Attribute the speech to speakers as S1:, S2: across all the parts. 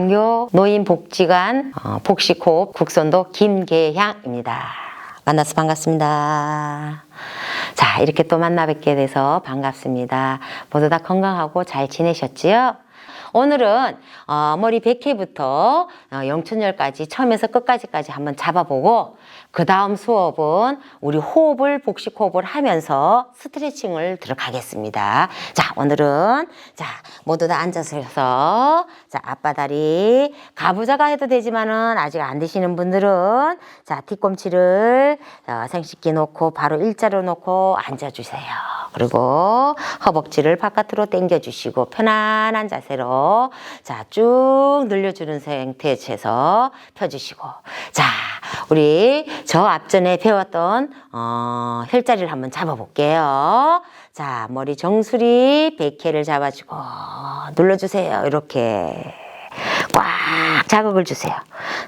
S1: 강교 노인복지관 어, 복식호흡 국선도 김계향입니다. 만나서 반갑습니다. 자, 이렇게 또 만나 뵙게 돼서 반갑습니다. 모두 다 건강하고 잘 지내셨지요? 오늘은 어, 머리 100회부터 어, 영춘열까지 처음에서 끝까지까지 한번 잡아보고 그 다음 수업은 우리 호흡을 복식 호흡을 하면서 스트레칭을 들어가겠습니다. 자 오늘은 자 모두 다 앉아서 자 앞바 다리 가부좌가 해도 되지만은 아직 안 되시는 분들은 자 뒤꿈치를 어, 생식기 놓고 바로 일자로 놓고 앉아 주세요. 그리고 허벅지를 바깥으로 당겨 주시고 편안한 자세로 자 쭉 늘려 주는 상태에서 펴 주시고 자 우리 저 앞전에 배웠던 어, 혈자리를 한번 잡아볼게요. 자 머리 정수리 100회를 잡아주고 눌러주세요. 이렇게 꽉 자극을 주세요.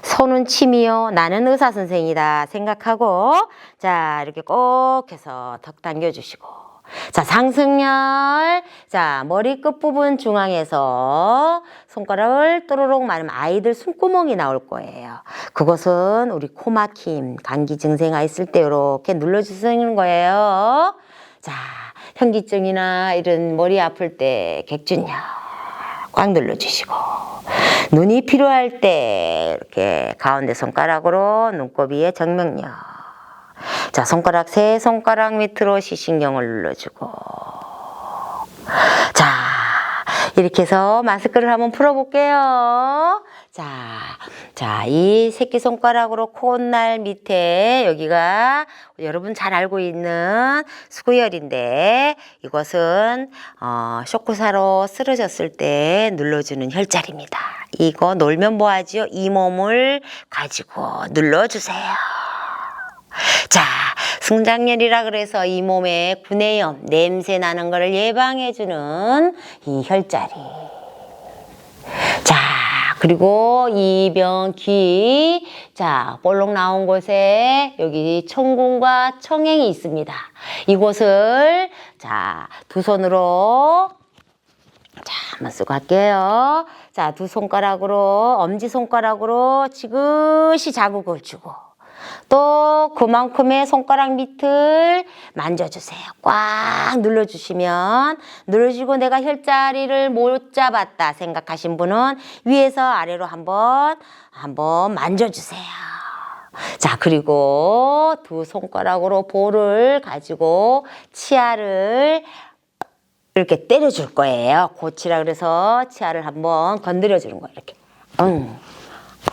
S1: 손은 침이요. 나는 의사 선생이다 생각하고 자 이렇게 꼭 해서 턱 당겨주시고 자, 상승열. 자, 머리 끝부분 중앙에서 손가락을 또로록 말하면 아이들 숨구멍이 나올 거예요. 그것은 우리 코 막힘, 감기 증세가 있을 때 이렇게 눌러주시는 거예요. 자, 현기증이나 이런 머리 아플 때 객준요. 꽉 눌러주시고 눈이 필요할 때 이렇게 가운데 손가락으로 눈곱이에 정명력 자 손가락 세 손가락 밑으로 시신경을 눌러주고 자 이렇게 해서 마스크를 한번 풀어볼게요 자, 자, 이 새끼손가락으로 콧날 밑에 여기가 여러분 잘 알고 있는 수구열인데 이것은 어, 쇼크사로 쓰러졌을 때 눌러주는 혈자리입니다. 이거 놀면 뭐하지요? 이 몸을 가지고 눌러주세요. 자, 승장열이라 그래서 이 몸에 구내염, 냄새 나는 것을 예방해주는 이 혈자리. 자, 그리고 이병, 귀. 자, 볼록 나온 곳에 여기 청궁과 청행이 있습니다. 이곳을, 자, 두 손으로 자, 한번 쓰고 할게요. 자, 두 손가락으로, 엄지손가락으로 지그시 자국을 주고, 또 그만큼의 손가락 밑을 만져주세요. 꽉 눌러주시면, 눌러주고 내가 혈자리를 못 잡았다 생각하신 분은 위에서 아래로 한번, 한번 만져주세요. 자, 그리고 두 손가락으로 볼을 가지고 치아를 이렇게 때려줄 거예요. 고치라 그래서 치아를 한번 건드려 주는 거예요. 이렇게. 응,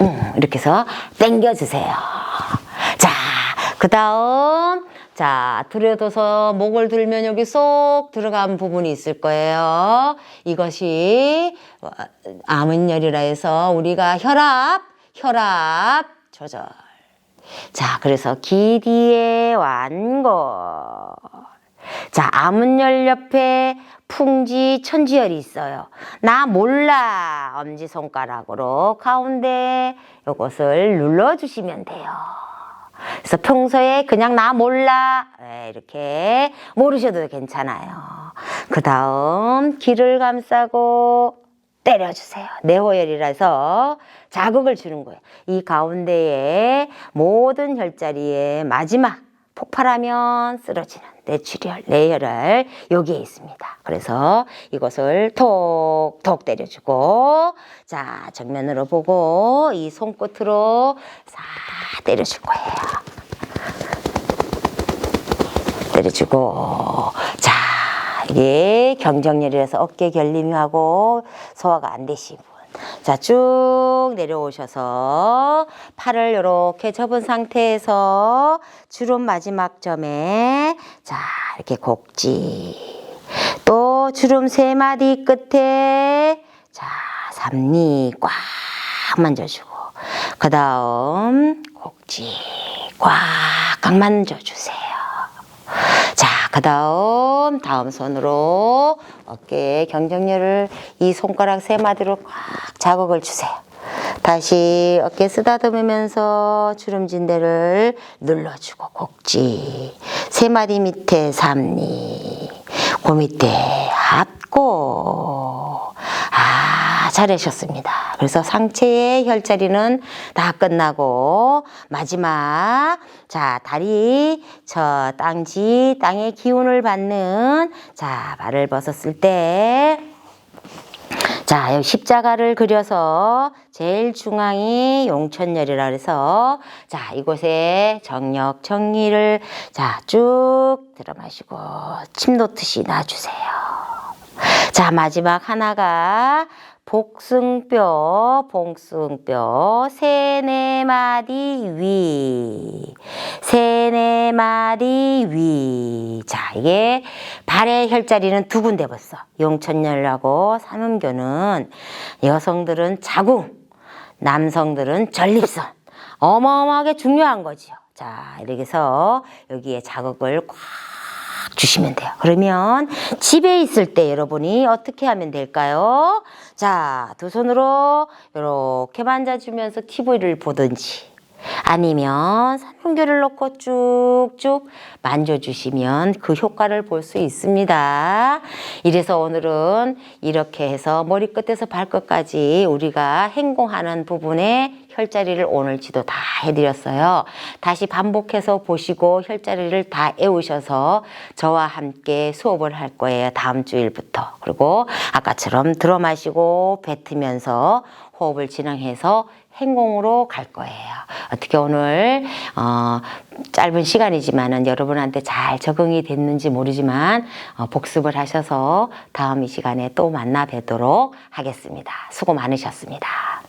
S1: 응. 이렇게 해서 당겨주세요. 자, 그 다음, 자, 들여둬서 목을 들면 여기 쏙 들어간 부분이 있을 거예요. 이것이 어, 암은열이라 해서 우리가 혈압, 혈압 조절. 자, 그래서 기디의 완골. 자, 암은열 옆에 풍지, 천지열이 있어요. 나 몰라. 엄지손가락으로 가운데 요것을 눌러주시면 돼요. 그래서 평소에 그냥 나 몰라. 네, 이렇게 모르셔도 괜찮아요. 그 다음, 귀를 감싸고 때려주세요. 내호열이라서 자극을 주는 거예요. 이 가운데에 모든 혈자리의 마지막 폭발하면 쓰러지는 뇌출혈, 뇌혈을 여기에 있습니다. 그래서 이것을 톡톡 때려주고 자 정면으로 보고 이 손끝으로 싹 때려줄 거예요. 때려주고 자 이게 경정열이라서 어깨 결림이 하고 소화가 안 되신 분. 자, 쭉 내려오셔서 팔을 이렇게 접은 상태에서 주름 마지막 점에 자, 이렇게 곡지. 또 주름 세 마디 끝에 자, 삼리 꽉 만져주고. 그 다음 곡지 꽉 만져주세요. 자, 그 다음, 다음 손으로 어깨에 경정렬을 이 손가락 세 마디로 꽉 자극을 주세요. 다시 어깨 쓰다듬으면서 주름진 데를 눌러주고 곡지. 세 마디 밑에 삼리. 그 밑에 합고. 아, 잘하셨습니다. 그래서 상체의 혈자리는 다 끝나고 마지막 자 다리 저 땅지 땅의 기운을 받는 자 발을 벗었을 때 자, 여기 십자가를 그려서 제일 중앙이 용천열이라 그래서 자, 이곳에 정력 정리를 자, 쭉 들어 마시고 침 놓듯이 놔주세요. 자, 마지막 하나가 복숭뼈, 복숭뼈, 세네 마디 위, 세네 마디 위. 자, 이게 발의 혈자리는 두 군데 벌써. 용천열하고 삼음교는 여성들은 자궁, 남성들은 전립선. 어마어마하게 중요한 거지요. 자, 이렇게 해서 여기에 자극을 꽉 주시면 돼요. 그러면 집에 있을 때 여러분이 어떻게 하면 될까요? 자, 두 손으로 이렇게 만져주면서 TV를 보든지 아니면 삼형교를 넣고 쭉쭉 만져주시면 그 효과를 볼 수 있습니다. 이래서 오늘은 이렇게 해서 머리끝에서 발끝까지 우리가 행동하는 부분에 혈자리를 오늘 지도 다 해드렸어요. 다시 반복해서 보시고 혈자리를 다 애우셔서 저와 함께 수업을 할 거예요. 다음 주일부터. 그리고 아까처럼 들어 마시고 뱉으면서 호흡을 진행해서 행공으로 갈 거예요. 어떻게 오늘 어, 짧은 시간이지만은 여러분한테 잘 적응이 됐는지 모르지만 어, 복습을 하셔서 다음 이 시간에 또 만나 뵙도록 하겠습니다. 수고 많으셨습니다.